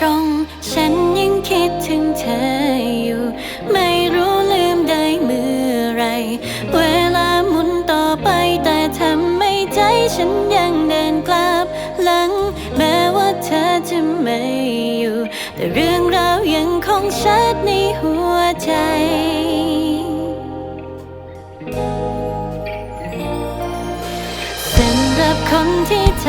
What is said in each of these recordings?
ตรง ฉันยังคิดถึงเธออยู่ ไม่รู้ลืมได้เมื่อไร เวลาหมุนต่อไปแต่ทำไม่ใจฉันยังเดินกลับหลัง แม้ว่าเธอจะไม่อยู่ แต่เรื่องราวยังคงชัดในหัวใจสำหรับคนที่ใจ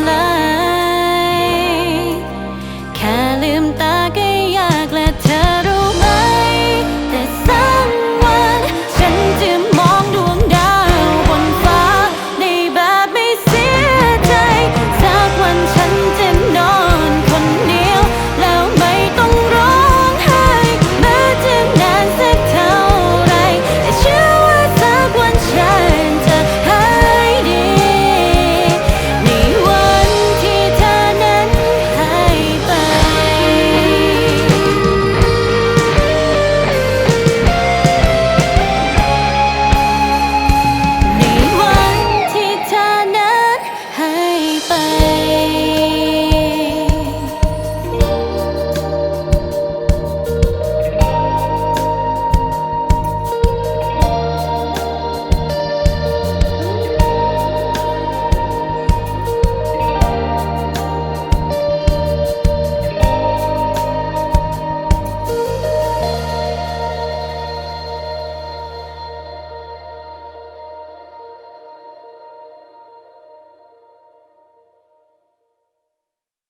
tonight